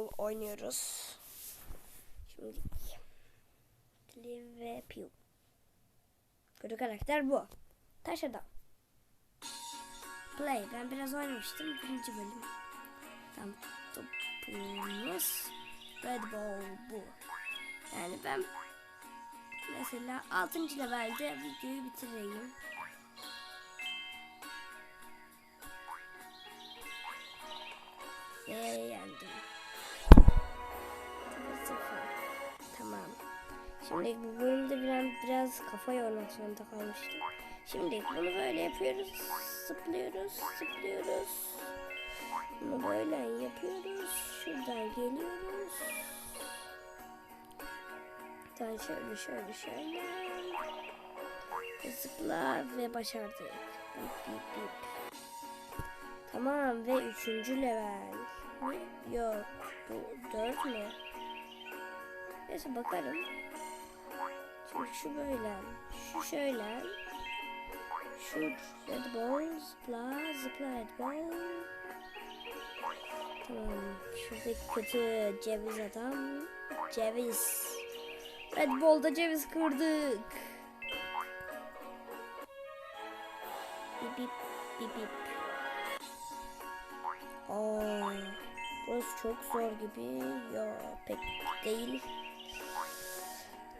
ball oynuyoruz. Şimdi Live ve Pew. Kötü karakter bu. Taş adam. Play. Ben biraz oynamıştım. Birinci bölüm. Tam topumuz Red Ball bu. Yani ben mesela 6. levelde videoyu bitireyim. Ve Şimdi bu bölümde biraz, biraz kafa yormak zorunda kalmıştım. Şimdi bunu böyle yapıyoruz. Zıplıyoruz, zıplıyoruz. Bunu böyle yapıyoruz. Şuradan geliyoruz. Buradan şöyle şöyle şöyle. Zıpla ve başardık. Bip bip bip. Tamam ve üçüncü level. Yok. Bu dört mü? Neyse bakarım. Şu böyle. Şu şöyle. Şu red ball. Zıpla. Zıpla red ball. Tamam. Şuradaki kötü ceviz adam. Ceviz. Red ball'da ceviz kırdık. Bip bip bip bip. Aa, burası çok zor gibi. Ya pek değil.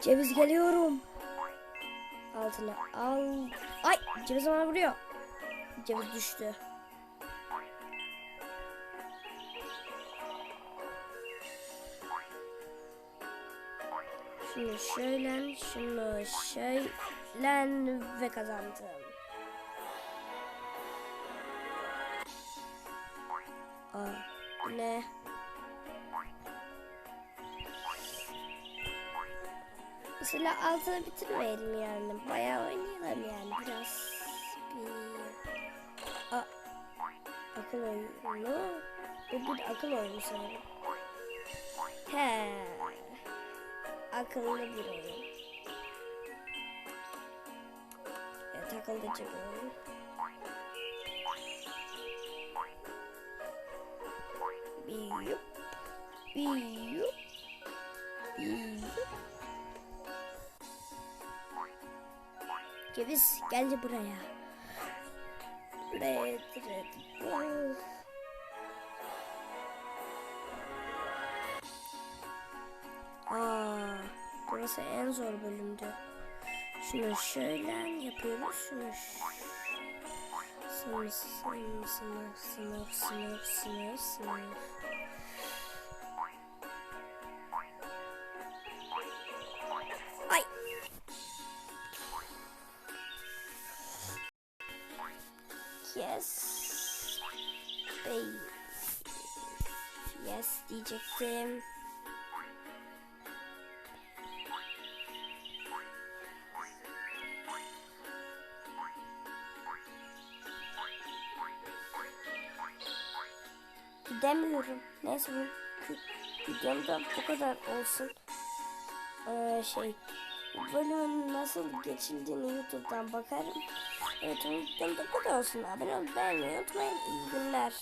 Ceviz geliyorum. Altına al. Ay ceviz bana vuruyor. Ceviz düştü. Şunu şöyle, şunu şöyle ve kazandım. Aa, ne? Mesela altını bitirmeyelim yani. Bayağı oynayalım yani biraz. Bir... Aa, akıl oyunu. Bu bir akıl oyunu sanırım. He. Akıllı bir oyun. Evet akıllıca bir oyun. Biyup. Biyup. Biyup. Ceviz geldi buraya. Red red ball. Aa, burası en zor bölümdü. Şunu şöyle yapıyoruz. Şunu sınıf sınıf sınıf sınıf sınıf sınıf. Yes. Baby. Yes diyecektim. Gidemiyorum. Neyse bu videomda bu kadar olsun. Ee, şey bölümün nasıl geçildiğini YouTube'dan bakarım. Evet videomda bu kadar olsun. Abone olup beğenmeyi unutmayın. İyi günler.